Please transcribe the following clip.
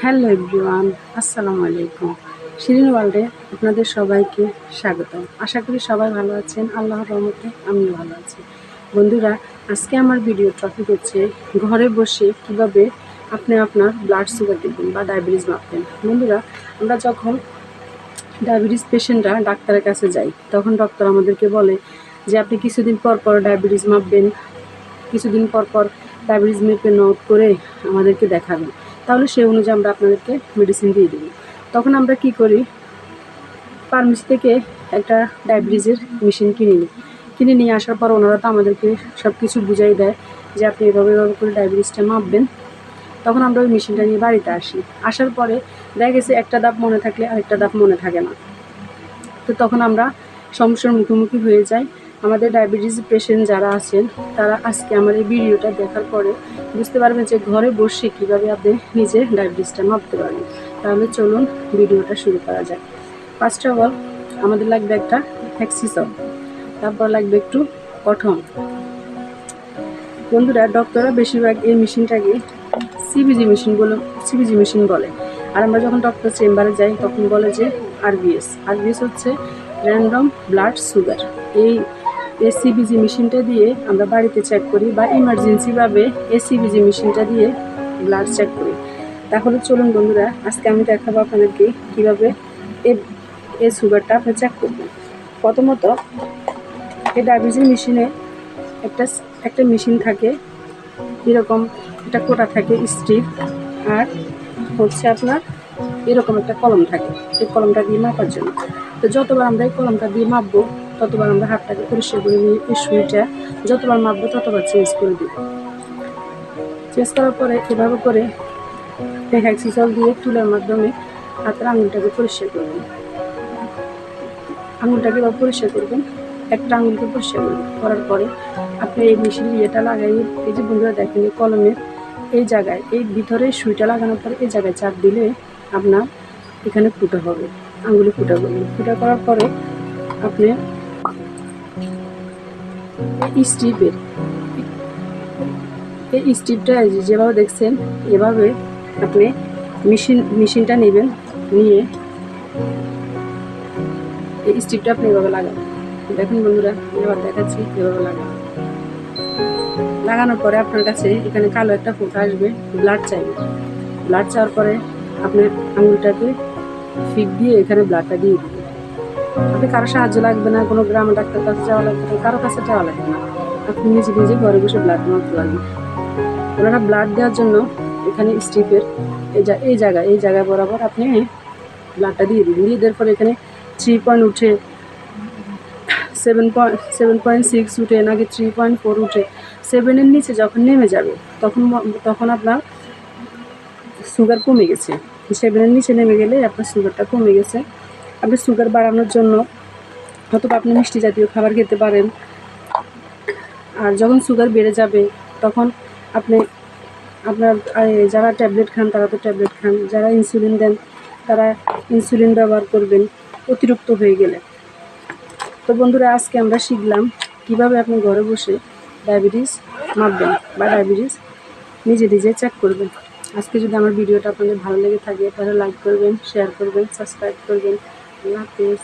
Hello everyone, আসসালামু আলাইকুম। শিরিন ওয়ার্ল্ডে আপনাদের সবাইকে স্বাগত আশা করি সবাই ভালো আছেন, আল্লাহর রহমতে আমিও ভালো আছি। বন্ধুরা, আজকে আমার ভিডিও টপিক হচ্ছে ঘরে বসে কীভাবে আপনি আপনার ব্লাড সুগার দেখবেন বা ডায়াবেটিস মাপবেন। বন্ধুরা, আমরা যখন ডায়াবেটিস পেশেন্টরা ডাক্তারের কাছে যাই, তখন ডক্টর আমাদেরকে বলে যে, আপনি কিছুদিন পর পর ডায়াবেটিস মাপবেন, কিছুদিন পর পর ডায়াবেটিস মেপে নোট করে আমাদেরকে দেখাবেন। তাহলে সেই অনুযায়ী আমরা আপনাদেরকে মেডিসিন দিয়ে দেবো। তখন আমরা কি করি? ফার্মেসি থেকে একটা ডায়াবেটিসের মেশিন কিনে নিই। কিনে নিয়ে আসার পর ওনারা তো আমাদেরকে সব কিছু বুঝাই দেয় যে আপনি এভাবে এভাবে করে ডায়াবেটিসটা মাপবেন। তখন আমরা ওই মেশিনটা নিয়ে বাড়িতে আসি। আসার পরে দেখা গেছে একটা দাপ মনে থাকলে আরেকটা দাপ মনে থাকে না। তো তখন আমরা সমস্যার মুখোমুখি হয়ে যাই। আমাদের ডায়াবেটিস পেশেন্ট যারা আছেন, তারা আজকে আমার এই ভিডিওটা দেখার পরে বুঝতে পারবেন যে ঘরে বসে কীভাবে আপনি নিজে ডায়াবেটিসটা মাপতে পারবেন। তাহলে চলুন ভিডিওটা শুরু করা যাক। ফার্স্ট অফ অল আমাদের লাগবে একটা হ্যাক্সিসব তারপর লাগবে একটু কঠন বন্ধুরা ডক্টররা বেশিরভাগ এই মেশিনটাকে সিবিজি মেশিন বলে সিবিজি মেশিন বলে। আর আমরা যখন ডক্টর চেম্বারে যাই, তখন বলে যে আরবিএস আরবিএস হচ্ছে র্যান্ডম ব্লাড সুগার এই এসিবিজি মেশিনটা দিয়ে আমরা বাড়িতে চেক করি বা ইমার্জেন্সিভাবে এসিবিজি মেশিনটা দিয়ে ব্লাড চেক করি। তাহলে চলুন বন্ধুরা, আজকে আমি দেখাবো আপনাদেরকে কীভাবে এ এই সুগারটা আপনি চেক করবেন। প্রথমত, এই ডায়াবেটিস মেশিনে একটা একটা মেশিন থাকে, এরকম একটা কোটা থাকে স্ট্রিপ আর হচ্ছে আপনার এরকম একটা কলম থাকে। এই কলমটা দিয়ে মাপার জন্য। তো যতবার আমরা এই কলমটা দিয়ে মাপবো ততবার আমরা হাতটাকে পরিষ্কার করে নিয়ে এই সুইটা। যতবার মাপবো ততবার চেঞ্জ করে দিব। চেঞ্জ করার পরে এভাবে করে হ্যাক্সিসল দিয়ে তুলার মাধ্যমে হাতের আঙুলটাকে পরিষ্কার করবেন আঙুলটাকে এবার পরিষ্কার করবেন, একটা আঙুলকে পরিষ্কার করবেন করার পরে আপনি এই মেশিনের ইয়েটা লাগাই, এই যে বন্ধুরা দেখেন এই কলমের এই জায়গায়, এই ভিতরে সুইটা লাগানোর পরে এই জায়গায় চাপ দিলে আপনার এখানে ফুটো হবে, আঙুলে ফুটা করবেন ফুটা করার পরে আপনি স্ট্রিপের। এই স্ট্রিপটা যেভাবে দেখছেন, এভাবে আপনি মেশিন, মেশিনটা নেবেন, নিয়ে এই স্ট্রিপটা আপনি এভাবে লাগাবেন দেখুন বন্ধুরা, এবার দেখাচ্ছি এভাবে লাগাবেন লাগানোর পরে আপনার কাছে এখানে কালো একটা ফোঁটা আসবে, ব্লাড চাইবে। ব্লাড চাওয়ার পরে আপনার আঙুলটাকে ফিক দিয়ে এখানে ব্লাডটা দিয়ে দিবেন। আপনি কারও সাহায্য লাগবে না, কোনো গ্রামে ডাক্তার কাছে যাওয়া লাগবে না, কারও কাছে যাওয়া লাগবে না। আপনি নিজে নিজে ঘরে বসে ব্লাড মারতে পারবেন ওনারা ব্লাড দেওয়ার জন্য এখানে স্ট্রিপের এই জায়গা, এই জায়গায় বরাবর আপনি ব্লাডটা দিয়ে দিন দিয়ে দেওয়ার পরে এখানে থ্রি পয়েন্ট উঠে seven point seven point six উঠে, নাকি থ্রি পয়েন্ট ফোর উঠে সেভেনের নিচে যখন নেমে যাবে, তখন তখন আপনার সুগার কমে গেছে। সেভেনের নিচে নেমে গেলে আপনার সুগারটা কমে গেছে। আপনি সুগার বাড়ানোর জন্য অথবা আপনি মিষ্টি জাতীয় খাবার খেতে পারেন। আর যখন সুগার বেড়ে যাবে, তখন আপনি আপনার যারা ট্যাবলেট খান, তারা তো ট্যাবলেট খান। যারা ইনসুলিন দেন, তারা ইনসুলিন ব্যবহার করবেন অতিরিক্ত হয়ে গেলে। তো বন্ধুরা, আজকে আমরা শিখলাম কীভাবে আপনি ঘরে বসে ডায়াবেটিস মাপবেন বা ডায়াবেটিস নিজে নিজে চেক করবেন। আজকে যদি আমার ভিডিওটা আপনাদের ভালো লেগে থাকে, তাহলে লাইক করবেন শেয়ার করবেন সাবস্ক্রাইব করবেন। la cruz